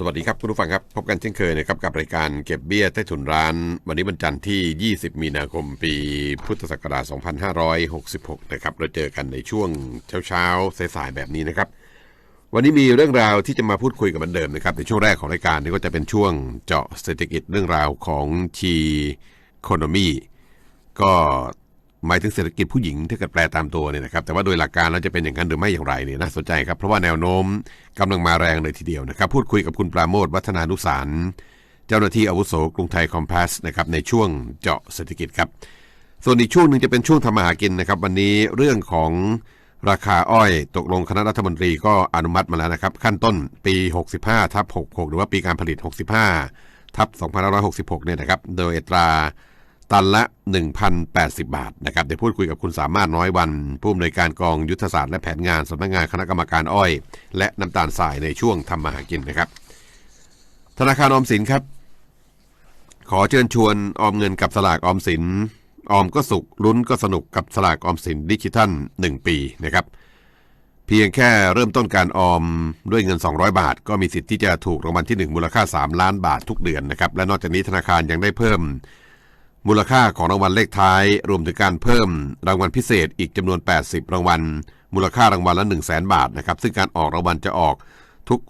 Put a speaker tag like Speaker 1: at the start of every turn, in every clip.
Speaker 1: สวัสดีครับคุณผู้ฟังครับ พบกันเช่นเคยนะครับกับรายการเก็บเบี้ยใต้ถุนร้าน วันนี้วันจันทร์ที่ 20 มีนาคมปีพุทธศักราช 2566 นะครับเราเจอกันในช่วงเช้าๆสายๆแบบนี้นะครับ วันนี้มีเรื่องราวที่จะมาพูดคุยกับเหมือนเดิมนะครับในช่วงแรกของรายการนี้ก็จะเป็นช่วงเจาะเศรษฐกิจเรื่องราวของชีโคโนมีก็ หมายถึงเศรษฐกิจผู้หญิงถ้าเกิดแปลตามตัวเนี่ยนะครับแต่ว่าโดยหลักการแล้วจะเป็นอย่างนั้นหรือไม่อย่างไรเนี่ยน่าสนใจครับเพราะว่าแนวโน้มกำลังมาแรงเลยทีเดียวนะครับพูดคุยกับคุณปราโมทวัฒนานุสารเจ้าหน้าที่อาวุโสกรุงไทยคอมเพสนะครับในช่วงเจาะเศรษฐกิจครับส่วนอีกช่วงหนึ่งจะเป็นช่วงทำมาหากินนะครับวันนี้เรื่องของราคาอ้อยตกลงคณะรัฐมนตรีก็อนุมัติมาแล้วนะครับขั้นต้นปี 65ทับ66 หรือว่าปีการผลิต 65ทับ2566เนี่ยนะครับโดยอัตรา ตันละ 1,080 บาทนะครับเดี๋ยวพูดคุยกับคุณสามารถน้อยวันผู้อำนวยการกองยุทธศาสตร์และแผนงานสำนักงานคณะกรรมการอ้อย และน้ำตาลทรายในช่วงทำมาหากินนะครับ ธนาคารออมสินครับ ขอเชิญชวนออมเงินกับสลากออมสินออมก็สุขลุ้นก็สนุกกับสลากออมสินดิจิทัล 1 ปีนะครับเพียงแค่เริ่มต้นการออมด้วยเงิน 200 บาท ก็มีสิทธิ์ที่จะถูกรางวัลที่ 1 มูลค่า 3 ล้านบาททุกเดือนนะครับและนอกจากนี้ธนาคารยังได้เพิ่ม มูลค่าของรางวัลเลขท้าย รวมถึงการเพิ่มรางวัลพิเศษอีกจำนวน 80 รางวัล มูลค่ารางวัลละ 1 0 0 0 0แบาทนะครับ ซึ่งการออกรางวัลจะออกทุก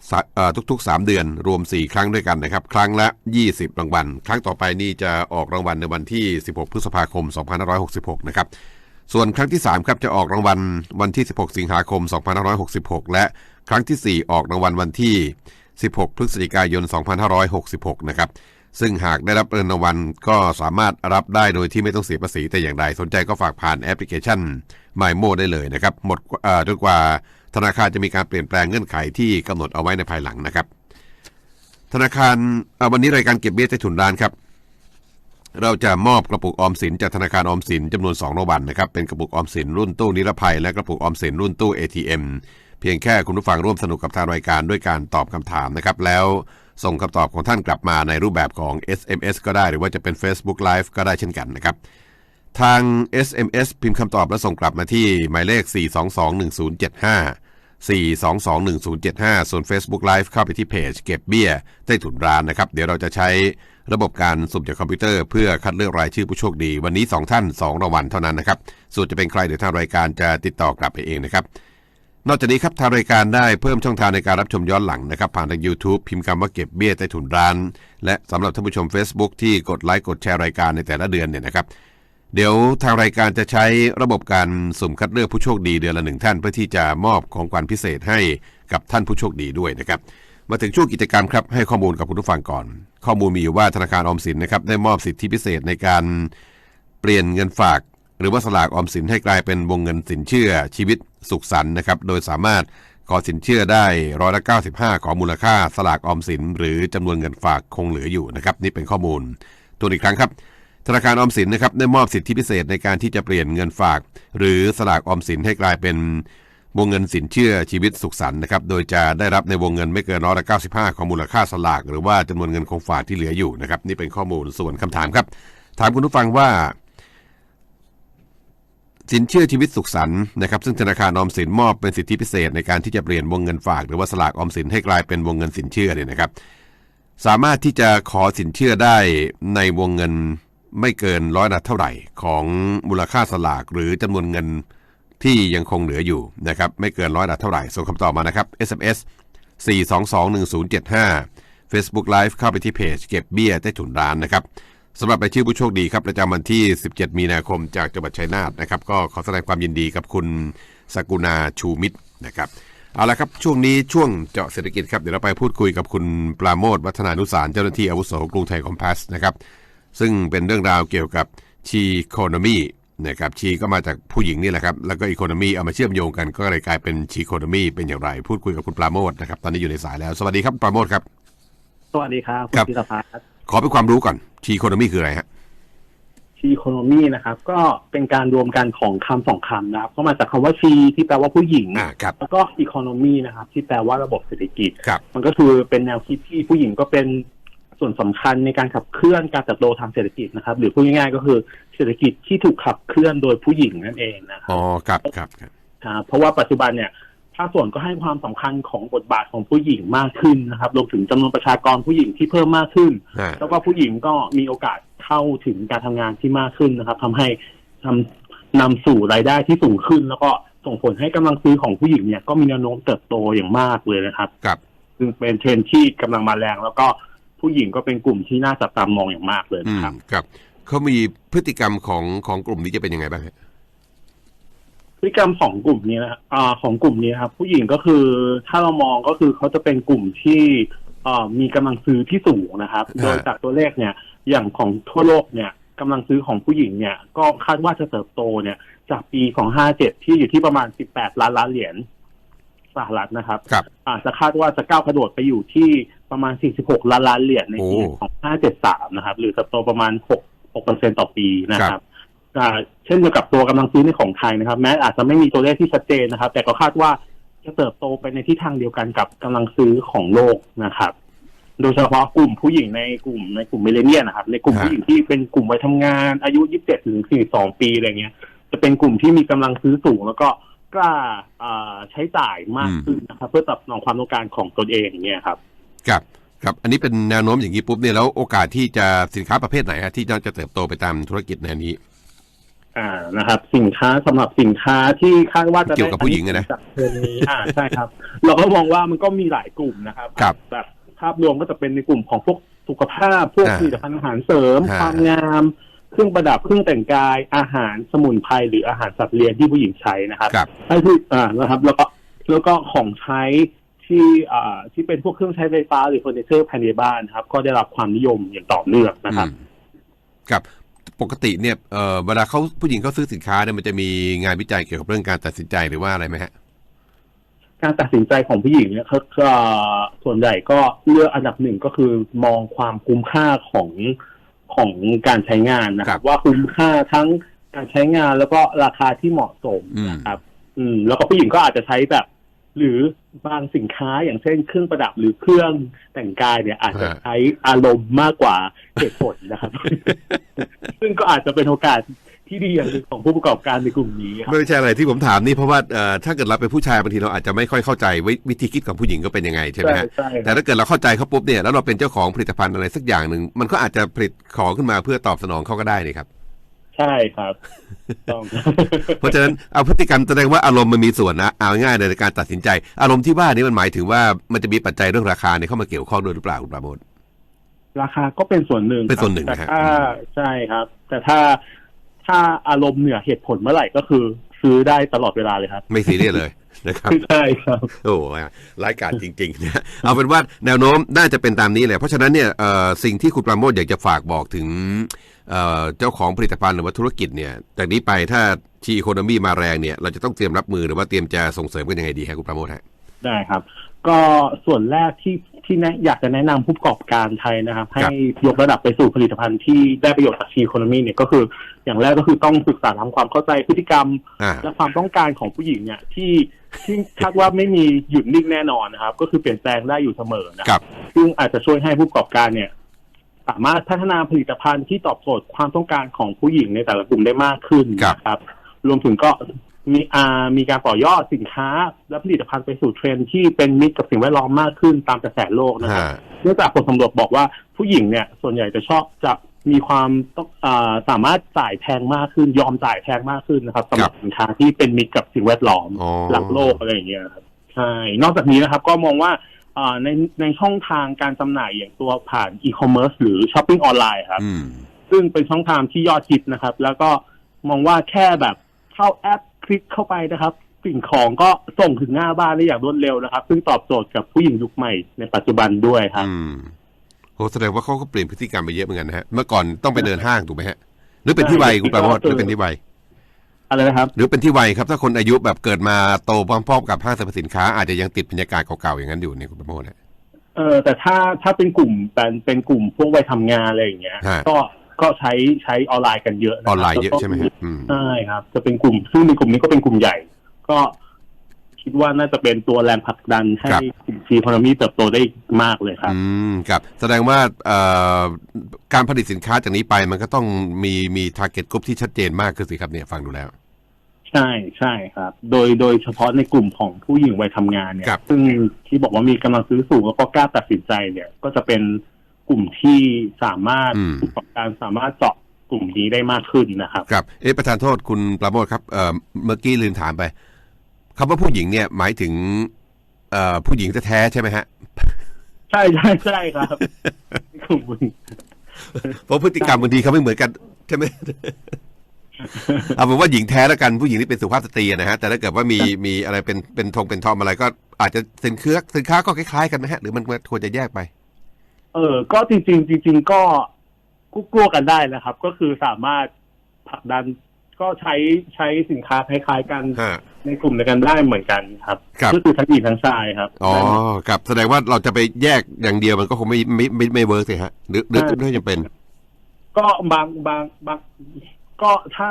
Speaker 1: ทุกๆ 3 เดือน รวม 4 ครั้งด้วยกันนะครับ ครั้งละ 20 รางวัล ครั้งต่อไปนี่จะออกรางวัลในวันที่ 16 พฤษภาคม 2566 นะครับ ส่วนครั้งที่ 3 ครับ จะออกรางวัลวันที่ 16 สิงหาคม 2566 และครั้งทีสี่4 ออกรางวัลวันที่ 16 พฤศจิกายน 2566 นะครับ ซึ่งหากได้รับเงินรางวัลก็สามารถรับได้โดยที่ไม่ต้องเสียภาษีแต่อย่างใด สนใจก็ฝากผ่านแอปพลิเคชัน m y m o ได้เลยนะครับ หมดจนกว่าธนาคารจะมีการเปลี่ยนแปลงเงื่อนไขที่กำหนดเอาไว้ในภายหลังนะครับ ธนาคารวันนี้รายการเก็บเบี้ยใต้ถุนร้านครับ เราจะมอบกระปุกออมสินจากธนาคารออมสินจำนวน2รางวัลนะครับ เป็นกระปุกออมสินรุ่นตู้นิรภัย และกระปุกออมสินรุ่นตู้ ATM เพียงแค่คุณผู้ฟังร่วมสนุกกับทางรายการด้วยการตอบคำถามนะครับแล้ว ส่งคำตอบของท่านกลับมาในรูปแบบของ SMS ก็ได้หรือว่าจะเป็น Facebook Live ก็ได้เช่นกันนะครับ ทาง SMS พิมพ์คำตอบและส่งกลับมาที่หมายเลข 4221075 4221075 ส่วน Facebook Live เข้าไปที่เพจเก็บเบี้ยใต้ถุนร้านนะครับ เดี๋ยวเราจะใช้ระบบการสุ่มจากคอมพิวเตอร์เพื่อคัดเลือกรายชื่อผู้โชคดี วันนี้ 2 ท่าน 2รางวัลเท่านั้นนะครับ ส่วนจะเป็นใครเดี๋ยวทางรายการจะติดต่อกลับไปเองนะครับ นอกจากนี้ครับทางรายการได้เพิ่มช่องทางในการรับชมย้อนหลังนะครับ ผ่านทาง YouTube พิมพ์คำว่าเก็บเบี้ยใต้ถุนร้าน และสำหรับท่านผู้ชม Facebook ที่กดไลค์กดแชร์รายการในแต่ละเดือนเนี่ยนะครับ เดี๋ยวทางรายการจะใช้ระบบการสุ่มคัดเลือกผู้โชคดีเดือนละหนึ่งท่าน เพื่อที่จะมอบของขวัญพิเศษให้กับท่านผู้โชคดีด้วยนะครับมาถึงช่วงกิจกรรมครับให้ข้อมูลกับคุณผู้ฟังก่อน ข้อมูลมีอยู่ว่าธนาคารออมสินนะครับได้มอบสิทธิพิเศษในการเปลี่ยนเงินฝาก หรือว่าสลากออมสินให้กลายเป็นวงเงินสินเชื่อชีวิตสุขสันต์นะครับโดยสามารถขอสินเชื่อได้ร้อยละ95 ของมูลค่าสลากออมสิน หรือจำนวนเงินฝากคงเหลืออยู่นะครับนี่เป็นข้อมูลตัวอีกครั้งครับ ธนาคารออมสินนะครับได้มอบสิทธิพิเศษในการที่จะเปลี่ยนเงินฝาก หรือสลากออมสินให้กลายเป็นวงเงินสินเชื่อชีวิตสุขสันต์นะครับโดยจะได้รับในวงเงินไม่เกินร้อยละ95 ของมูลค่าสลาก หรือว่าจำนวนเงินคงฝากที่เหลืออยู่นะครับนี่เป็นข้อมูลส่วนคำถามครับ ถามคุณผู้ฟังว่า สินเชื่อชีวิตสุขสันต์นะครับซึ่งธนาคารออมสินมอบเป็นสิทธิพิเศษในการที่จะเปลี่ยนวงเงินฝาก หรือว่าสลากออมสินให้กลายเป็นวงเงินสินเชื่อเนี่ยนะครับ สามารถที่จะขอสินเชื่อได้ในวงเงินไม่เกินร้อยละเท่าไหร่ ของมูลค่าสลากหรือจำนวนเงินที่ยังคงเหลืออยู่นะครับไม่เกินร้อยละเท่าไหร่ส่งคำตอบมานะครับ SMS 4221075 Facebook Live เข้าไปที่เพจเก็บเบี้ยใต้ถุนร้านนะครับ สำหรับรายชื่อผู้โชคดีครับประจำวันที่ 17 มีนาคมจากจังหวัดชัยนาทนะครับก็ขอแสดงความยินดีกับคุณสกุณาชูมิตรนะครับเอาละครับช่วงนี้ช่วงเจาะเศรษฐกิจครับเดี๋ยวเราไปพูดคุยกับคุณปราโมทวัฒนานุสารเจ้าหน้าที่อาวุโสกรุงไทยคอมพาสนะครับซึ่งเป็นเรื่องราวเกี่ยวกับชีโคโนมีนะครับชีก็มาจากผู้หญิงนี่แหละครับแล้วก็อีโคโนมีเอามาเชื่อมโยงกันก็เลยกลายเป็นชีโคโนมีเป็นอย่างไรพูดคุยกับคุณปราโมทนะครับตอนนี้อยู่ในสายแล้ว สวัสดีครับปราโมทครับ
Speaker 2: สวัสดีครับ
Speaker 1: ครับ
Speaker 2: ณพิรพัฒน์
Speaker 1: ขอเป็นความรู้ก่อนชีโคโนมีคืออะไรฮะ
Speaker 2: ชีโคโนมีนะครับ ก็เป็นการรวมกันของคำสองคำนะครับ ก็มาจากคำว่าชีที่แปลว่าผู้หญิง
Speaker 1: อ่าครับ
Speaker 2: แล้วก็อีโคโนมีนะครับ ที่แปลว่าระบบเศรษฐกิจ
Speaker 1: ครับ
Speaker 2: มันก็คือเป็นแนวคิดที่ผู้หญิงก็เป็นส่วนสำคัญในการขับเคลื่อนการเติบโตทางเศรษฐกิจนะครับ หรือพูดง่ายๆก็คือเศรษฐกิจที่ถูกขับเคลื่อนโดยผู้หญิงนั่นเองนะครั
Speaker 1: อ๋
Speaker 2: บ
Speaker 1: อครับครับครับ
Speaker 2: ครับเพราะว่าปัจจุบันเนี่ย ภาคส่วนก็ให้ความสำคัญของบทบาทของผู้หญิงมากขึ้นนะครับรวมถึงจำนวนประชากรผู้หญิงที่เพิ่มมากขึ้น
Speaker 1: ฮะ
Speaker 2: แล้วก็ผู้หญิงก็มีโอกาสเข้าถึงการทำงานที่มากขึ้นนะครับทำให้ทำนำสู่รายได้ที่สูงขึ้น แล้วก็ส่งผลให้กำลังซื้อของผู้หญิงเนี่ยก็มีแนวโน้มเติบโตอย่างมากเลยนะครับ
Speaker 1: กับ
Speaker 2: ซึ่งเป็นเทรนด์ที่กำลังมาแรง แล้วก็ผู้หญิงก็เป็นกลุ่มที่น่าจับตามองอย่างมากเลย
Speaker 1: อื
Speaker 2: นะ
Speaker 1: ม
Speaker 2: ครับ
Speaker 1: กับเขามีพฤติกรรมของของกลุ่มนี้จะเป็นยังไงบ้างฮะ
Speaker 2: พฤติกรรมของกลุ่มนี้นะครับอ่าของกลุ่มนี้ครับ ผู้หญิงก็คือถ้าเรามองก็คือเขาจะเป็นกลุ่มที่อ่ามีกำลังซื้อที่สูงนะครับ
Speaker 1: ฮะ
Speaker 2: โดยจากตัวเลขเนี่ย อย่างของทั่วโลกเนี่ยกำลังซื้อของผู้หญิงเนี่ย ก็คาดว่าจะเติบโตเนี่ย จากปีของ57ที่อยู่ที่ประมาณ18ล้านล้านเหรียญสหรัฐนะครับ
Speaker 1: กับ
Speaker 2: อาจจะคาดว่าจะก้าวกระโดดไปอยู่ที่ประมาณ 46 ล้านล้านเหรียญในปี
Speaker 1: โอ้
Speaker 2: ของ573 นะครับ หรือเติบโตประมาณ 6 6เปอร์เซ็นต่อปีนะครับอ่า เช่นเดียวกับตัวกำลังซื้อในของไทยนะครับ แม้อาจจะไม่มีตัวเลขที่ชัดเจนนะครับ แต่ก็คาดว่าจะเติบโตไปในทิศทางเดียวกันกับกำลังซื้อของโลกนะครับ โดยเฉพาะกลุ่มผู้หญิงในกลุ่มในกลุ่มเมเลเนียนนะครับ ในกลุ่มผู้หญิงที่เป็นกลุ่มวัยทำงาน อายุ27ถึง42ปีอะไรเงี้ย จะเป็นกลุ่มที่มีกำลังซื้อสูง แล้วก็กล้าใช้จ่ายมากขึ้นนะครับ เพื่อตอบสนองความต้องการของตนเองเนี่ยครับ
Speaker 1: กับครับ อันนี้เป็นแนวโน้มอย่างนี้ปุ๊บเนี่ยแล้วโอกาสที่จะสินค้าประเภทไหนฮะที่น่าจะเติบโตไปตามธุรกิจแนวนี้
Speaker 2: อ่านะครับ สินค้าสำหรับสินค้าที่คาดว่าจะ
Speaker 1: เกี่ยวกับผู้หญิงอะนะ
Speaker 2: จากเทรนด์นี้อ่าใช่ครับ เราก็มองว่ามันก็มีหลายกลุ่มนะครับ
Speaker 1: ครับ
Speaker 2: แบบภาพรวมก็จะเป็นในกลุ่มของพวกสุขภาพ พวก
Speaker 1: อ่า
Speaker 2: ผลิตภัณฑ์อาหารเสริม
Speaker 1: อ่า
Speaker 2: ความงามเครื่องประดับเครื่องแต่งกายอาหารสมุนไพรหรืออาหารสัตว์เลี้ยงที่ผู้หญิงใช้นะครับ
Speaker 1: กับ
Speaker 2: ให้ผู้อ่านะครับ แล้วก็แล้วก็ของใช้ที่อ่าที่เป็นพวกเครื่องใช้ไฟฟ้าหรือเฟอร์นิเจอร์ภายในบ้านนะครับ ก็ได้รับความนิยมอย่างต่อเนื่องนะครับ
Speaker 1: อืมกับ ปกติเนี่ยเอ่อเวลาเขาผู้หญิงเขาซื้อสินค้าเนี่ยมันจะมีงานวิจัยเกี่ยวกับเรื่องการตัดสินใจหรือว่าอะไรไหมฮะ
Speaker 2: การตัดสินใจของผู้หญิงเนี่ยเขาก็ส่วนใหญ่ก็เลือกอันดับหนึ่งก็คือมองความคุ้มค่าของของการใช้งานนะค
Speaker 1: ครั
Speaker 2: รับ
Speaker 1: บ
Speaker 2: ว่าคุ้มค่าทั้งการใช้งานแล้วก็ราคาที่เหมาะสม
Speaker 1: อืม
Speaker 2: นะครับ อืม แล้วก็ผู้หญิงก็อาจจะใช้แบบ หรือบางสินค้าอย่างเช่นเครื่องประดับหรือเครื่องแต่งกายเนี่ยอาจจะใช้อารมณ์มากกว่าเหตุผลนะครับ ซึ่งก็อาจจะเป็นโอกาสที่ดีอย่างหนึ่งของผู้ประกอบการในกลุ่มนี้ครับ
Speaker 1: ไม่ใช่อะไรที่ผมถามนี่เพราะว่าเอ่อถ้าเกิดเราเป็นผู้ชายบางทีเราอาจจะไม่ค่อยเข้าใจวิวิธีคิดของผู้หญิงก็เป็นยังไงใช่ไหม
Speaker 2: ใช่
Speaker 1: ฮะ
Speaker 2: ใช่
Speaker 1: แต่ถ้าเกิดเราเข้าใจเขาปุ๊บเนี่ยแล้วเราเป็นเจ้าของผลิตภัณฑ์อะไรสักอย่างหนึ่งมันก็อาจจะผลิตของขึ้นมาเพื่อตอบสนองเขาก็ได้นี่ครับ
Speaker 2: ใช่ครับต้อง
Speaker 1: เพราะฉะนั้นเอาพฤติกรรมแสดงว่าอารมณ์มันมีส่วนนะเอาง่ายๆเลยในการตัดสินใจ อารมณ์ที่ว่านี้มันหมายถึงว่ามันจะมีปัจจัยเรื่องราคาเนี่ยเข้ามาเกี่ยวข้องด้วยหรือเปล่าคุณปราโมท
Speaker 2: ราคาก็เป็นส่วนหนึ่ง
Speaker 1: เป็นส่วนหนึ่ง
Speaker 2: แต่
Speaker 1: นะฮะ
Speaker 2: ถ้าใช่ครับ แต่ถ้าถ้าอารมณ์เหนือเหตุผลเมื่อไหร่ก็คือ ซื้อได้ตลอดเวลาเลยครับ
Speaker 1: ไม่ซีเรียสเลยนะครับ
Speaker 2: ใช่ครับ
Speaker 1: โอ้รายการจริงๆนะเอาเป็นว่าแนวโน้มน่าจะเป็นตามนี้แหละเพราะฉะนั้นเนี่ยเอ่อสิ่งที่คุณปราโมทอยากจะฝากบอกถึง เอ่อเจ้าของผลิตภัณฑ์หรือว่าธุรกิจเนี่ยจากนี้ไปถ้าชีอีโคโนมีมาแรงเนี่ยเราจะต้องเตรียมรับมือหรือว่าเตรียมจะส่งเสริมกันยังไงดีครับคุณปราโมทฮะ
Speaker 2: ได้ครับ ก็ส่วนแรกที่ที่แนะอยากจะแนะนำผู้ประกอบการไทยนะครับ ให้ยกระดับไปสู่ผลิตภัณฑ์ที่ได้ประโยชน์จากชีโคโนมีเนี่ยก็คือ อย่างแรกก็คือต้องศึกษาทำความเข้าใจพฤติกรรม
Speaker 1: อ่า
Speaker 2: และความต้องการของผู้หญิงเนี่ยที่ที่คาดว่าไม่มีหยุดนิ่งแน่นอนนะครับ ก็คือเปลี่ยนแปลงได้อยู่เสมอนะ
Speaker 1: ครับ
Speaker 2: ซึ่งอาจจะช่วยให้ผู้ประกอบการเนี่ย สามารถพัฒนาผลิตภัณฑ์ที่ตอบโจทย์ความต้องการของผู้หญิงในแต่ละกลุ่มได้มากขึ้น
Speaker 1: ครับ
Speaker 2: นะครับ รวมถึงก็มีอามีการต่อยอดสินค้า และผลิตภัณฑ์ไปสู่เทรนด์ที่เป็นมิตรกับสิ่งแวดล้อมมากขึ้นตามกระแสโลกนะครับ
Speaker 1: ฮะ
Speaker 2: เนื่องจากผลสำรวจบอกว่าผู้หญิงเนี่ย ส่วนใหญ่จะชอบจะมีความต้องอาสามารถจ่ายแพงมากขึ้น ยอมจ่ายแพงมากขึ้นนะครับสำหรับสินค้าที่เป็นมิตรกับสิ่งแวดล้อม
Speaker 1: อ๋อ
Speaker 2: หลังโลกอะไรอย่างเงี้ยครับใช่นอกจากนี้นะครับ ก็มองว่าอ่า ในในช่องทางการจำหน่ายอย่างตัวผ่านอีคอมเมิร์ซหรือช้อปปิ้งออนไลน์ครับ
Speaker 1: อืม
Speaker 2: ซึ่งเป็นช่องทางที่ยอดฮิตนะครับ แล้วก็มองว่าแค่แบบเข้าแอปคลิกเข้าไปนะครับ สิ่งของก็ส่งถึงหน้าบ้านได้อย่างรวดเร็วนะครับ ซึ่งตอบโจทย์กับผู้หญิงยุคใหม่ในปัจจุบันด้วยครับ
Speaker 1: อืมโหแสดงว่าเขาก็เปลี่ยนพฤติกรรมไปเยอะเหมือนกันนะฮะ เมื่อก่อนต้องไปเดินห้างถูกไหมฮะ หรือเป็นที่วัยคุณปราโมทหรือเป็นที่วัย
Speaker 2: อะไรนะครับ
Speaker 1: หรือเป็นที่วัยครับ ถ้าคนอายุแบบเกิดมาโตพร้อมๆกับห้างสรรพสินค้า อาจจะยังติดบรรยากาศเก่าๆอย่างนั้นอยู่เนี่ยคุณประโมทนะ
Speaker 2: เออแต่ถ้าถ้าเป็นกลุ่มเป็นเป็นกลุ่มพวกวัยทำงานอะไรอย่างเงี้ย
Speaker 1: ฮะ
Speaker 2: ก็ก็ใช้ใช้ออนไลน์กันเยอะ
Speaker 1: อ
Speaker 2: นะคบ
Speaker 1: อนไลน์เยอะใช่ไหมฮะอืม
Speaker 2: ใช่ครับ จะเป็นกลุ่มซึ่งในกลุ่มนี้ก็เป็นกลุ่มใหญ่ ก็ คิดว่าน่าจะเป็นตัวแรงผลักดันให้กลุ่มซีพอนามีเติบโตได้มากเลยครับ
Speaker 1: อืมครับ แสดงว่าเอ่อการผลิตสินค้าจากนี้ไปมันก็ต้องมีมีทาร์เก็ตกลุ่มที่ชัดเจนมากขึ้นสิครับเนี่ยฟังดูแล้ว
Speaker 2: ใช่ใช่ครับ โดยโดยเฉพาะในกลุ่มของผู้หญิงวัยทำงานเนี่ย
Speaker 1: ครับ
Speaker 2: ซึ่งที่บอกว่ามีกำลังซื้อสูงแล้วก็กล้าตัดสินใจเนี่ย ก็จะเป็นกลุ่มที่สามารถ
Speaker 1: อืม
Speaker 2: ผู้ประกอบการสามารถเจาะกลุ่มนี้ได้มากขึ้นนะครับ
Speaker 1: ครับ เอ๊ะประธานโทษคุณประโมทครับ เอ่อ เมื่อกี้ลืมถามไป คำว่าผู้หญิงเนี่ยหมายถึง เอ่อผู้หญิงแท้ๆใช่ไหมฮะ
Speaker 2: ใช่ใช่ใช่ครับกลุ่มผู้หญิง
Speaker 1: เพราะพฤติกรรมบางทีเขาไม่เหมือนกันใช่ไหมเอาเป็นว่าหญิงแท้แล้วกันผู้หญิงที่เป็นสุภาพสตรีอะนะฮะแต่ถ้าเกิดว่ามีมีอะไรเป็นเป็นธงเป็นทอมอะไรก็อาจจะสินค้าสินค้าก็คล้ายๆกันไหมฮะหรือมันควรจะแยกไป
Speaker 2: เออ ก็จริงๆจริงๆก็กู้กลัวกันได้นะครับ ก็คือสามารถผลักดัน ก็ใช้ใช้สินค้าคล้ายๆกัน
Speaker 1: ฮะ
Speaker 2: ในกลุ่มเดียวกันได้เหมือนกันครับ
Speaker 1: ครับ
Speaker 2: ก็คือทั้งหญิงทั้งชายครับ
Speaker 1: อ๋อครับแสดงว่าเราจะไปแยกอย่างเดียวมันก็คงไม่ไม่ไม่ไม่เวิร์กสิฮะหรือหรือไม่จำเป็น
Speaker 2: ก็บางบางบางก็ถ้า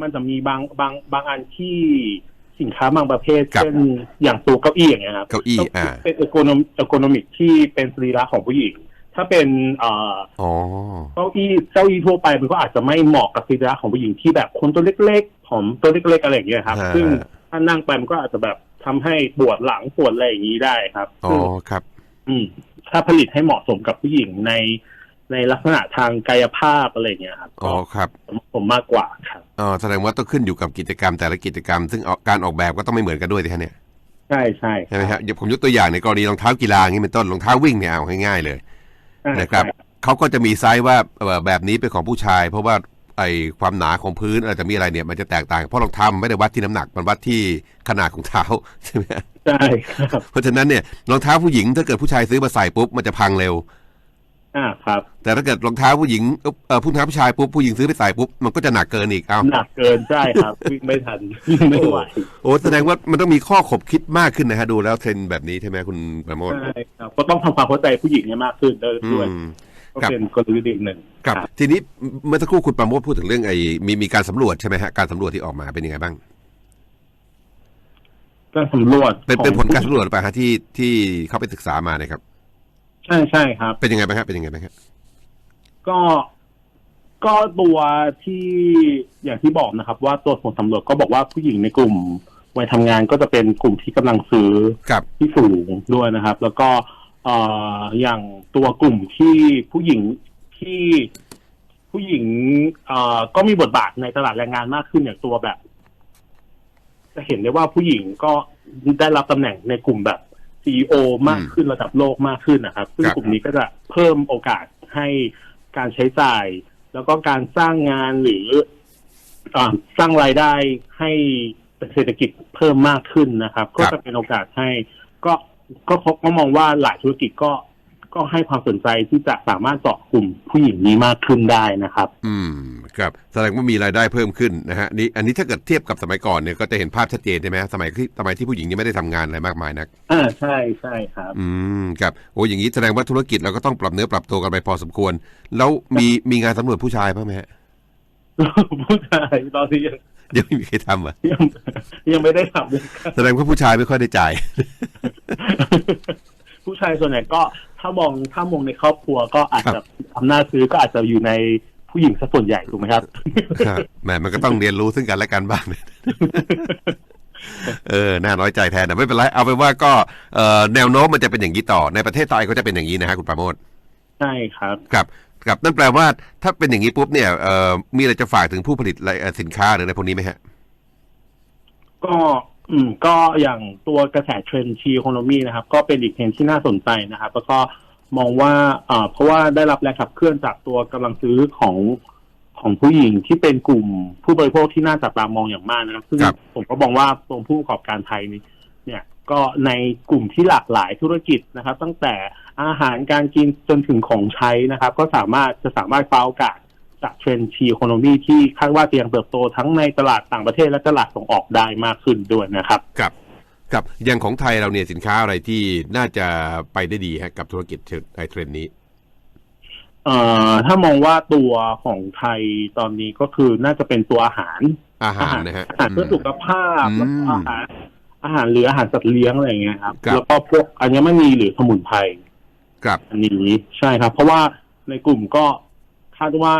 Speaker 2: มันจะมีบางบางบางอันที่สินค้าบางประเภท
Speaker 1: ครับ
Speaker 2: เช่นอย่างตัวเก้าอี้อย่างเงี้ยครับ
Speaker 1: เก้าอี้อ่า
Speaker 2: เป็นเอโกนเอโกนมิกที่เป็นสรีระของผู้หญิง ถ้าเป็นเอ่อ
Speaker 1: อ๋อ
Speaker 2: เก้าอี้เก้าอี้ทั่วไปมันก็อาจจะไม่เหมาะกับสรีระของผู้หญิงที่แบบคนตัวเล็กๆผอมตัวเล็กๆอะไรอย่างเงี้ยครับ
Speaker 1: ฮะ
Speaker 2: ซึ่งถ้านั่งไปมันก็อาจจะแบบทำให้ปวดหลังปวดอะไรอย่างนี้ได้ครับ
Speaker 1: อ๋อ
Speaker 2: ซึ่ง
Speaker 1: ครับ
Speaker 2: อืม ถ้าผลิตให้เหมาะสมกับผู้หญิงในในลักษณะทางกายภาพอะไรอย่างเงี้ยครับ
Speaker 1: อ๋อครับ
Speaker 2: ก็ผมมากกว่าครับ
Speaker 1: อ๋อแสดงว่าต้องขึ้นอยู่กับกิจกรรมแต่ละกิจกรรม ซึ่งเอาการออกแบบก็ต้องไม่เหมือนกันด้วยสิฮะเนี่ย
Speaker 2: ใช่ใช่
Speaker 1: ใช่ไหมฮะเดี๋ยวผมยกตัวอย่างในกรณีรองเท้ากีฬาอย่างนี้เป็นต้นรองเท้าวิ่งเนี่ยเอาง่ายๆเลย
Speaker 2: ใช่
Speaker 1: นะครับเขาก็จะมีไซส์ว่าเอ่อแบบนี้เป็นของผู้ชาย เพราะว่าไอความหนาของพื้นอะไรจะมีอะไรเนี่ยมันจะแตกต่าง เพราะรองเท้ามันไม่ได้วัดที่น้ำหนักมันวัดที่ขนาดของเท้าใช่ไหมฮะ
Speaker 2: ใช่ครับ
Speaker 1: เพราะฉะนั้นเนี่ยรองเท้าผู้หญิงถ้าเกิดผู้ชายซื้อมาใส่ปุ๊บมันจะพังเร็ว
Speaker 2: อ่าครับ
Speaker 1: แต่ถ้าเกิดรองเท้าผู้หญิงเอ่อผู้เท้าผู้ชายปุ๊บผู้หญิงซื้อไปใส่ปุ๊บมันก็จะหนักเกินอีกเอา
Speaker 2: หนักเกินใช่ครับวิ่งไม่ทันวิ่งไม่ไหว
Speaker 1: โอ้แสดงว่ามันต้องมีข้อขบคิดมากขึ้นนะฮะดูแล้วเทรนด์แบบนี้ใช่ไหมคุณประโมท
Speaker 2: ใช่ครับก็ต้องทำความเข้าใจผู้หญิงให้มากขึ้นด้วย
Speaker 1: อื
Speaker 2: ด้วย
Speaker 1: ม
Speaker 2: ก็
Speaker 1: ครับ
Speaker 2: เป็นกลยุทธ์อีกหนึ่ง
Speaker 1: ครับ ทีนี้เมื่อสักครู่คุณประโมทพูดถึงเรื่องไอ้มีมีการสำรวจใช่ไหมฮะการสำรวจที่ออกมาเป็นยังไงบ้าง
Speaker 2: การสำรวจ
Speaker 1: เป็น
Speaker 2: ของ
Speaker 1: เป็นผลการสำรวจหรือเปล่าฮะที่ที่เขาไปศึกษามาเนี่ยครับ
Speaker 2: ใช่ใช่ครับ
Speaker 1: เป็นยังไงบ้างฮะเป็นยังไงบ้างฮะ
Speaker 2: ก็ก็ตัวที่อย่างที่บอกนะครับ ว่าตัวผลสำรวจก็บอกว่าผู้หญิงในกลุ่มวัยทำงานก็จะเป็นกลุ่มที่กำลังซื้อ
Speaker 1: ครับ
Speaker 2: ที่สูงด้วยนะครับ แล้วก็เอ่ออย่างตัวกลุ่มที่ผู้หญิงที่ผู้หญิงเอ่อก็มีบทบาทในตลาดแรงงานมากขึ้นอย่างตัวแบบ จะเห็นได้ว่าผู้หญิงก็ได้รับตำแหน่งในกลุ่มแบบ ซีอมากขึ้นระดับโลกมากขึ้นนะครับ ซึ่ง
Speaker 1: ครับ
Speaker 2: กลุ่มนี้ก็จะเพิ่มโอกาสให้การใช้จ่าย แล้วก็การสร้างงานหรืออาสร้างรายได้ให้เศรษฐกิจเพิ่มมากขึ้นนะครับ ก็จะเป็นโอกาสให้ ก็ก็พบก็มองว่าหลายธุรกิจก็ ก็ให้ความสนใจที่จะสามารถเจาะกลุ่มผู้หญิงนี้มากขึ้นได้นะครับ
Speaker 1: อืมครับแสดงว่ามีรายได้เพิ่มขึ้นนะฮะนี่อันนี้ถ้าเกิดเทียบกับสมัยก่อนเนี่ยก็จะเห็นภาพชัดเจนใช่ไหมฮะสมัยที่สมัยที่ผู้หญิงยังไม่ได้ทำงานอะไรมากมายนัก
Speaker 2: อ่าใช่ใช่ครับ
Speaker 1: อืมครับโอ้อย่างนี้แสดงว่าธุรกิจเราก็ต้องปรับเนื้อปรับตัวกันไปพอสมควร แล้วมีมีงานสำรวจผู้ชายบ้างไหมฮะ
Speaker 2: ผู้ชายตอนนี้ยัง
Speaker 1: ยังไม่มีใครทำอะ
Speaker 2: ยังยังไม่ได้ทำเลยครับ
Speaker 1: แสดงว่าผู้ชายไม่ค่อยได้จ่าย
Speaker 2: ผู้ชายส่วนใหญ่ก็ ถ้ามองถ้ามองในครอบครัวก็อาจ
Speaker 1: ครั
Speaker 2: จะ
Speaker 1: บ
Speaker 2: อำนาจซื้อก็อาจจะอยู่ในผู้หญิงซะส่วนใหญ่ถูกไหมครับ
Speaker 1: ครับแหมมันก็ต้องเรียนรู้ซึ่งกันและกันบ้างเออ น่าน้อยใจแทนนะไม่เป็นไร เอาเป็นว่าก็เอ่อแนวโน้มมันจะเป็นอย่างนี้ต่อ ในประเทศไทยก็จะเป็นอย่างนี้นะฮะคุณปราโมท
Speaker 2: ใช่ครับ
Speaker 1: ครับ ครับ นั่นแปลว่าถ้าเป็นอย่างนี้ปุ๊บเนี่ยเอ่อมีอะไรจะฝากถึงผู้ผลิตอะไรเอ่อสินค้าหรืออะไรพวกนี้ไหมฮะ
Speaker 2: ก็ อืมก็อย่างตัวกระแสเทรนด์ชีโคโนมีนะครับ ก็เป็นอีกเทรนด์ที่น่าสนใจนะครับ แล้วก็มองว่าอ่าเพราะว่าได้รับแรงขับเคลื่อนจากตัวกำลังซื้อของของผู้หญิงที่เป็นกลุ่มผู้บริโภคที่น่าจับตามองอย่างมากนะครับซึ่ง
Speaker 1: ครับ
Speaker 2: ผมก็มองว่าตัวผู้ประกอบการไทยนี่เนี่ยก็ในกลุ่มที่หลากหลายธุรกิจนะครับ ตั้งแต่อาหารการกินจนถึงของใช้นะครับ ก็สามารถจะสามารถคว้าโอกาส จากเทรนด์ชีโคโนมีที่คาดว่าจะยังเติบโตทั้งในตลาดต่างประเทศและตลาดส่งออกได้มากขึ้นด้วยนะครับ
Speaker 1: ครับครับอย่างของไทยเราเนี่ยสินค้าอะไรที่น่าจะไปได้ดีฮะกับธุรกิจไอเทรนด์นี้
Speaker 2: เอ่อถ้ามองว่าตัวของไทยตอนนี้ก็คือน่าจะเป็นตัวอาหาร
Speaker 1: อาหารนะฮะ
Speaker 2: อาหารเพื่อสุขภาพ
Speaker 1: อืม
Speaker 2: แล้วก็อาหารอาหารหรืออาหารสัตว์เลี้ยงอะไรอย่างเงี้ยครับ
Speaker 1: ครับ
Speaker 2: แล้วก็พวกอัญมณีหรือสมุนไพร
Speaker 1: ครับ
Speaker 2: อันนี้ใช่ครับ เพราะว่าในกลุ่มก็คาดว่า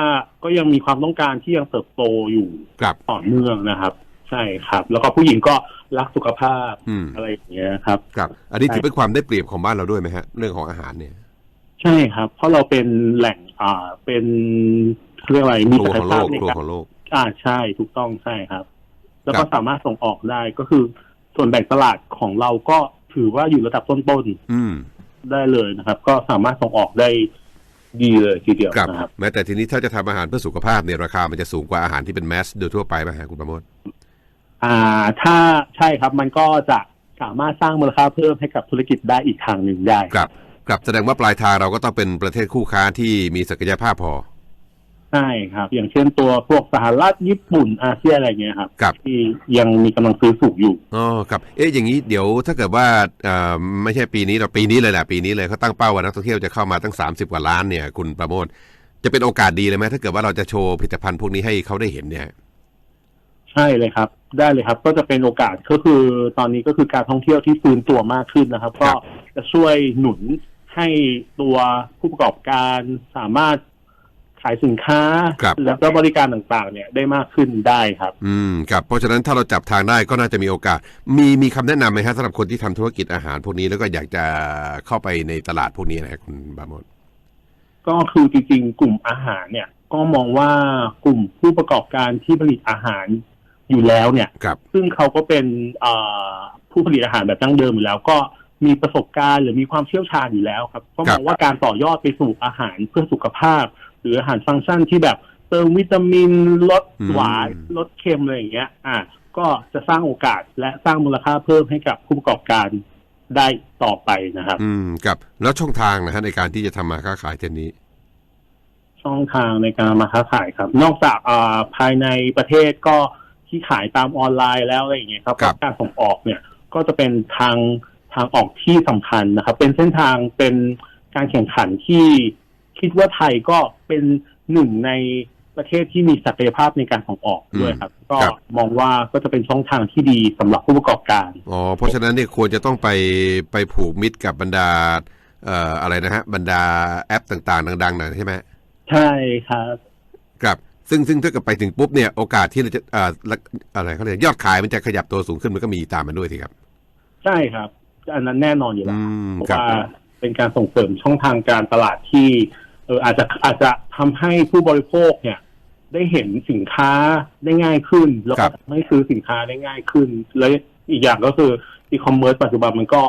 Speaker 2: ก็ยังมีความต้องการที่ยังเติบโตอยู่
Speaker 1: ครับ
Speaker 2: ต่อเนื่องนะครับ ใช่ครับ แล้วก็ผู้หญิงก็รักสุขภาพ
Speaker 1: อืม
Speaker 2: อะไรอย่างเงี้ยครับ
Speaker 1: ครับ อันนี้
Speaker 2: ใช่
Speaker 1: ถือเป็นความได้เปรียบของบ้านเราด้วยไหมฮะ เรื่องของอาหารเนี่ย
Speaker 2: ใช่ครับ เพราะเราเป็นแหล่งอ่าเป็นเรียกอะไรมี
Speaker 1: ครั
Speaker 2: ศั
Speaker 1: ว
Speaker 2: ก
Speaker 1: ข
Speaker 2: ย
Speaker 1: องโล
Speaker 2: ภาพ
Speaker 1: ก
Speaker 2: ใน
Speaker 1: ครัว
Speaker 2: การ
Speaker 1: ของโลก
Speaker 2: อ่าใช่ถูกต้องใช่ครับ แล้ว
Speaker 1: ครั
Speaker 2: ก็
Speaker 1: บ
Speaker 2: สามารถส่งออกได้ก็คือ ส่วนแบ่งตลาดของเราก็ถือว่าอยู่ระดับต้น
Speaker 1: อืม
Speaker 2: ๆได้เลยนะครับ ก็สามารถส่งออกได้ ดีเลยทีเดียว
Speaker 1: ครับ
Speaker 2: นะครับ
Speaker 1: แม้แต่ทีนี้ถ้าจะทำอาหารเพื่อสุขภาพเนี่ยราคามันจะสูงกว่าอาหารที่เป็นแมสโดยทั่วไปไหมฮะคุณประโมท
Speaker 2: อ่าถ้าใช่ครับมันก็จะสามารถสร้างมูลค่าเพิ่มให้กับธุรกิจได้อีกทางหนึ่งได้
Speaker 1: ครับ ครับแสดงว่าปลายทางเราก็ต้องเป็นประเทศคู่ค้าที่มีศักยภาพพอ
Speaker 2: ใช่ครับ อย่างเช่นตัวพวกสหรัฐญี่ปุ่นอาเซียนอะไรเงี้ยครับ
Speaker 1: ครับ
Speaker 2: ที่ยังมีกำลังซื้อสูงอยู่
Speaker 1: อ๋อครับเอ๊ะอย่างนี้เดี๋ยวถ้าเกิดว่าเอ่อไม่ใช่ปีนี้เราปีนี้เลยแหละปีนี้เลยเขาตั้งเป้าว่านักท่องเที่ยวจะเข้ามาตั้ง 30 กว่าล้านเนี่ยคุณประโมทจะเป็นโอกาสดีเลยไหมถ้าเกิดว่าเราจะโชว์ผลิตภัณฑ์พวกนี้ให้เขาได้เห็นเนี่ย
Speaker 2: ใช่เลยครับ ได้เลยครับ ก็จะเป็นโอกาสก็คือตอนนี้ก็คือการท่องเที่ยวที่ฟื้นตัวมากขึ้นนะครับ
Speaker 1: ครั
Speaker 2: ก็
Speaker 1: บ
Speaker 2: จะช่วยหนุนให้ตัวผู้ประกอบการสามารถ ขายสินค้า
Speaker 1: ครับ
Speaker 2: แล้วก็บริการต่างๆ เนี่ยได้มากขึ้นได้ครับ
Speaker 1: อืมครับ เพราะฉะนั้นถ้าเราจับทางได้ก็น่าจะมีโอกาส มีมีคำแนะนำไหมฮะสำหรับคนที่ทำธุรกิจอาหารพวกนี้แล้วก็อยากจะเข้าไปในตลาดพวกนี้นะครับคุณบามด
Speaker 2: ก็คือจริงๆ กลุ่มอาหารเนี่ย ก็มองว่ากลุ่มผู้ประกอบการที่ผลิตอาหารอยู่แล้วเนี่ย
Speaker 1: ครับ
Speaker 2: ซึ่งเขาก็เป็นเอ่อผู้ผลิตอาหารแบบดั้งเดิมอยู่แล้ว ก็มีประสบการณ์หรือมีความเชี่ยวชาญอยู่แล้วครับก็มองว่าการต่อยอดไปสู่อาหารเพื่อสุขภาพ หรืออาหารฟังก์ชันที่แบบเติมวิตามินลดหวานลดเค็มอะไรอย่างเงี้ย อะก็จะสร้างโอกาสและสร้างมูลค่าเพิ่มให้กับผู้ประกอบการได้ต่อไปนะครับ
Speaker 1: อืมครับแล้วช่องทางนะฮะในการที่จะทำมาค้าขายเช่นนี้
Speaker 2: ช่องทางในการมาค้าขายครับ นอกจากอ่าภายในประเทศก็ที่ขายตามออนไลน์แล้วอะไรอย่างเงี้ยครับ
Speaker 1: ครับ
Speaker 2: การส่งออกเนี่ย ก็จะเป็นทางทางออกที่สำคัญนะครับ เป็นเส้นทางเป็นการแข่งขันที่ คิดว่าไทยก็เป็นหนึ่งในประเทศที่มีศักยภาพในการส่งออกด้วยครับ ก็มองว่าก็จะเป็นช่องทางที่ดีสำหรับผู้ประกอบการ
Speaker 1: อ๋อเพราะฉะนั้นเนี่ยควรจะต้องไปไปผูกมิตรกับบรรดาเอ่ออะไรนะฮะบรรดาแอปต่างๆ ดังๆหน่อยใช่ไหม
Speaker 2: ใช่ครับ
Speaker 1: ครับซึ่งซึ่งถ้าเกิดไปถึงปุ๊บเนี่ยโอกาสที่เราจะเอ่อละอะไรเขาเรียกยอดขายมันจะขยับตัวสูงขึ้นมันก็มีตามมาด้วยสิครับ
Speaker 2: ใช่ครับ อันนั้นแน่นอนอยู่
Speaker 1: อื
Speaker 2: แล้ว
Speaker 1: ม
Speaker 2: เพราะ
Speaker 1: ครับ
Speaker 2: ว่าเป็นการส่งเสริมช่องทางการตลาดที่เอออาจจะอาจจะทำให้ผู้บริโภคเนี่ย ได้เห็นสินค้าได้ง่ายขึ้น แล้วก็ไม่ซื้อสินค้าได้ง่ายขึ้น แล้วอีกอย่างก็คืออีคอมเมิร์ซปัจจุบันมันก็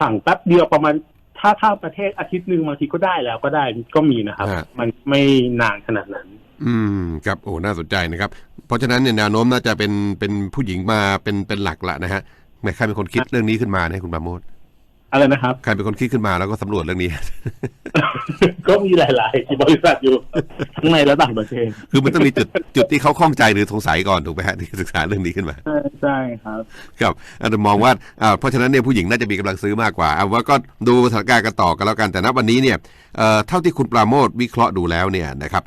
Speaker 2: สั่งแป๊บเดียวประมาณถ้าถ้าประเทศอาทิตย์หนึ่งบางทีก็ได้แล้วก็ได้ก็มีนะครับ
Speaker 1: ฮะ
Speaker 2: มันไม่นานขนาดนั้น
Speaker 1: อืมครับโอ้น่าสนใจนะครับ เพราะฉะนั้นเนี่ยแนวโน้มน่าจะเป็นเป็นผู้หญิงมาเป็นเป็นหลักละนะฮะแม่ใครเป็นคนคิดเรื่องนี้ขึ้นมาเนี่ยคุณปราโมท
Speaker 2: อะไรนะครับ
Speaker 1: ใครเป็นคนคิดขึ้นมาแล้วก็สำรวจเรื่องนี้
Speaker 2: ก็มีหลาย ๆ บริษัทอยู่ทั้งในและต่างประเทศ
Speaker 1: คือมันต้องมีจุดจุดที่เขาข้องใจหรือสงสัยก่อนถูกไหมฮะที่ศึกษาเรื่องนี้ขึ้นมา
Speaker 2: ใช่ใช่ครับ
Speaker 1: ครับอาจจะมองว่าอ่าเพราะฉะนั้นเนี่ยผู้หญิงน่าจะมีกำลังซื้อมากกว่าเอาว่าก็ดูสถานการณ์กันต่อกันแล้วกันแต่ณวันนี้เนี่ยเอ่อเท่าที่คุณปราโมทวิเคราะห์ดูแล้วเนี่ยนะครับ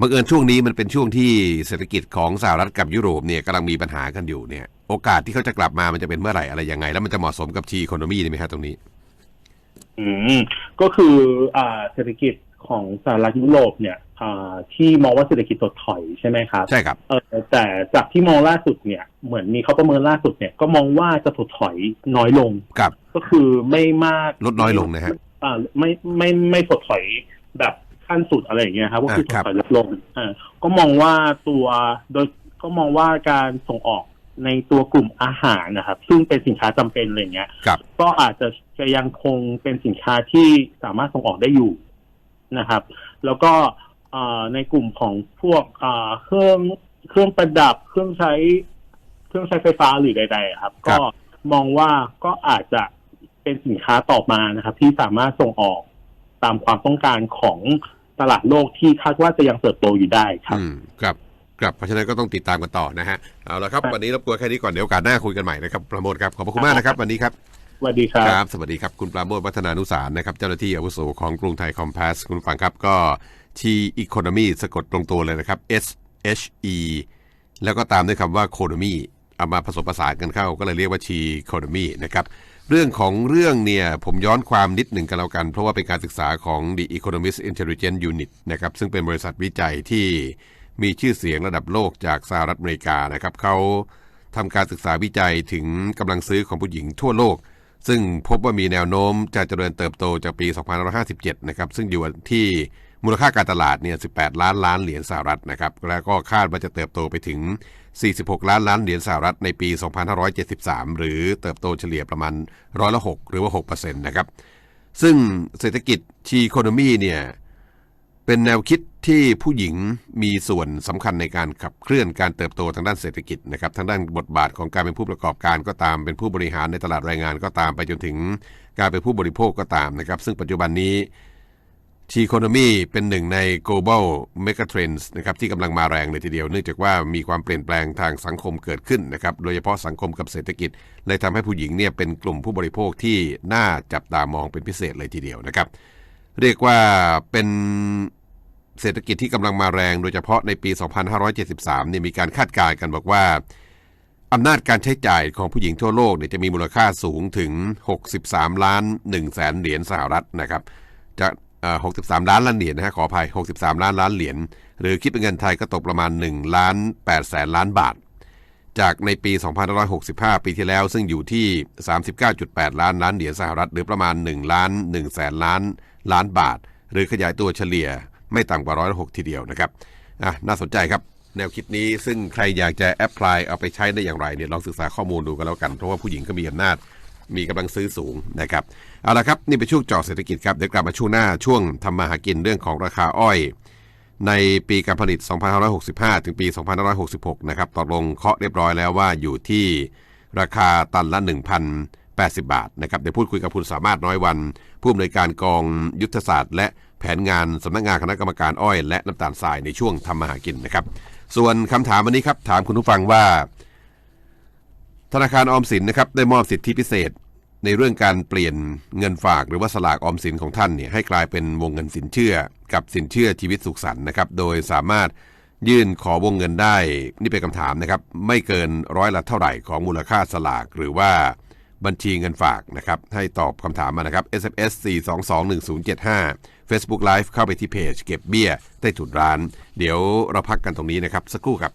Speaker 1: บังเอิญช่วงนี้มันเป็นช่วงที่เศรษฐกิจของสหรัฐกับยุโรปเนี่ยกำลังมีปัญหากันอยู่เนี่ยโอกาสที่เขาจะกลับมามันจะเป็นเมื่อไหร่อะไรยังไง แล้วมันจะเหมาะสมกับทีอีโคโนมีได้ไหมฮะตรงนี้
Speaker 2: อืมก็คืออ่าเศรษฐกิจของสหรัฐยุโรปเนี่ยอ่าที่มองว่าเศรษฐกิจถดถอยใช่ไหมครับ
Speaker 1: ใช่ครับ
Speaker 2: เออแต่จากที่มองล่าสุดเนี่ย เหมือนมีเขาประเมินล่าสุดเนี่ยก็มองว่าจะถดถอยน้อยลง
Speaker 1: กับ
Speaker 2: ก็คือไม่มาก
Speaker 1: ลดน้อยลงนะฮะ
Speaker 2: อ่าไม่ไม่ไม่ถดถอยแบบขั้นสุดอะไรอย่างเงี้ยครับก็คือถ
Speaker 1: อ่า
Speaker 2: ด
Speaker 1: ครับ
Speaker 2: ถอยลดลงอ่าก็มองว่าตัวโดยก็มองว่าการส่งออก ในตัวกลุ่มอาหารนะครับ ซึ่งเป็นสินค้าจำเป็นอะไรอย่างเงี้ย
Speaker 1: กับ
Speaker 2: ก็อาจจะจะยังคงเป็นสินค้าที่สามารถส่งออกได้อยู่นะครับ แล้วก็อ่าในกลุ่มของพวกอ่าเครื่องเครื่องประดับเครื่องใช้ เครื่องใช้ไฟฟ้าหรือใดๆครับ
Speaker 1: ครั
Speaker 2: ก็
Speaker 1: บ
Speaker 2: มองว่าก็อาจจะเป็นสินค้าต่อมานะครับ ที่สามารถส่งออกตามความต้องการของตลาดโลกที่คาดว่าจะยังเติบโตอยู่ได้ครับ
Speaker 1: อืมครับ ครับเพราะฉะนั้นก็ต้องติดตามกันต่อนะฮะเอาละครับ
Speaker 2: ครับ
Speaker 1: วันนี้รบกวนแค่นี้ก่อนเดี๋ยวโอกาสหน้าคุยกันใหม่นะครับประโมทครับขอบพระคุณมากนะครับวันนี้ครับ
Speaker 2: สวัสดีครับ
Speaker 1: ครับสวัสดีครับ คุณปราโมทวัฒนานุสารนะครับ เจ้าหน้าที่อาวุโสของกรุงไทยคอมเพสคุณผู้ฟังครับก็ทีอีโคโนมีสะกดตรงตัวเลยนะครับ S H E แล้วก็ตามด้วยคำว่าโคโนมีเอามาผสมผสานกันเข้าก็เลยเรียกว่าทีโคโนมีนะครับ เรื่องของเรื่องเนี่ย ผมย้อนความนิดหนึ่งกันแล้วกัน เพราะว่าเป็นการศึกษาของ The Economist Intelligence Unit นะครับ ซึ่งเป็นบริษัทวิจัยที่ มีชื่อเสียงระดับโลกจากสหรัฐอเมริกานะครับเขาทำการศึกษาวิจัยถึงกำลังซื้อของผู้หญิงทั่วโลก ซึ่งพบว่ามีแนวโน้มจะเจริญเติบโตจากปี 2557 นะครับ ซึ่งอยู่ที่มูลค่าการตลาดเนี่ย 18 ล้านล้านเหรียญสหรัฐนะครับ แล้วก็คาดว่าจะเติบโตไปถึง 46 ล้านล้านเหรียญสหรัฐในปี 2573 หรือเติบโตเฉลี่ยประมาณร้อยละ6หรือว่า6%นะครับ ซึ่งเศรษฐกิจชีโคโนมีเนี่ยเป็นแนวคิด ที่ผู้หญิงมีส่วนสำคัญในการขับเคลื่อนการเติบโตทางด้านเศรษฐกิจนะครับทางด้านบทบาทของการเป็นผู้ประกอบการก็ตาม เป็นผู้บริหารในตลาดแรงงานก็ตามไปจนถึงการเป็นผู้บริโภคก็ตามนะครับ ซึ่งปัจจุบันนี้ชีโคโนมีเป็นหนึ่งใน global mega trends นะครับที่กำลังมาแรงเลยทีเดียว เนื่องจากว่ามีความเปลี่ยนแปลงทางสังคมเกิดขึ้นนะครับโดยเฉพาะสังคมกับเศรษฐกิจเลยทำให้ผู้หญิงเนี่ยเป็นกลุ่มผู้บริโภคที่น่าจับตามองเป็นพิเศษเลยทีเดียวนะครับ เรียกว่าเป็น เศรษฐกิจที่กำลังมาแรงโดยเฉพาะในปี 2573 เนี่ยมีการคาดการณ์กันบอกว่าอำนาจการใช้จ่ายของผู้หญิงทั่วโลกเนี่ยจะมีมูลค่าสูงถึง 63 ล้าน1แสนเหรียญสหรัฐนะครับจะ63 ล้านล้านเหรียญนะฮะขออภัย 63 ล้านล้านเหรียญหรือคิดเป็นเงินไทยก็ตกประมาณ1ล้าน8แสนล้านบาท จากในปี 2565 ปีที่แล้วซึ่งอยู่ที่ 39.8 ล้านล้านเหรียญสหรัฐ หรือประมาณ1ล้าน1แสนล้านล้านบาท หรือขยายตัวเฉลี่ย ไม่ต่ำกว่าร้อยละหกทีเดียวนะครับอะน่าสนใจครับ แนวคิดนี้ซึ่งใครอยากจะแอพพลายเอาไปใช้ได้อย่างไรเนี่ยลองศึกษาข้อมูลดูกันแล้วกัน เพราะว่าผู้หญิงก็มีอำนาจมีกำลังซื้อสูงนะครับเอาละครับนี่เป็นช่วงจอเศรษฐกิจครับเดี๋ยวกลับมาช่วงหน้าช่วงทำมาหากินเรื่องของราคาอ้อย ในปีการผลิต 2565 ถึงปี 2566 นะครับตกลงเคาะเรียบร้อยแล้วว่าอยู่ที่ราคาตันละ 1,080 บาทนะครับเดี๋ยวพูดคุยกับคุณสามารถน้อยวัน ผู้อำนวยการกองยุทธศาสตร์ และ ผนงานสำนักงานคณะกรรมการอ้อยและน้ำตาลทรายในช่วงทำมาหากินนะครับ ส่วนคำถามวันนี้ครับถามคุณผู้ฟังว่า ธนาคารออมสินนะครับได้มอบสิทธิพิเศษ ในเรื่องการเปลี่ยนเงินฝากหรือว่าสลากออมสินของท่านเนี่ยให้กลายเป็นวงเงินสินเชื่อ กับสินเชื่อชีวิตสุขสันต์นะครับ โดยสามารถยื่นขอวงเงินได้ นี่เป็นคำถามนะครับ ไม่เกินร้อยละเท่าไหร่ของมูลค่าสลากหรือว่าบัญชีเงินฝากนะครับ ให้ตอบคำถามมานะครับ SMS 4221075 Facebook Live เข้าไปที่เพจเก็บเบี้ยใต้ถุนร้าน เดี๋ยวเราพักกันตรงนี้นะครับ สักครู่ครับ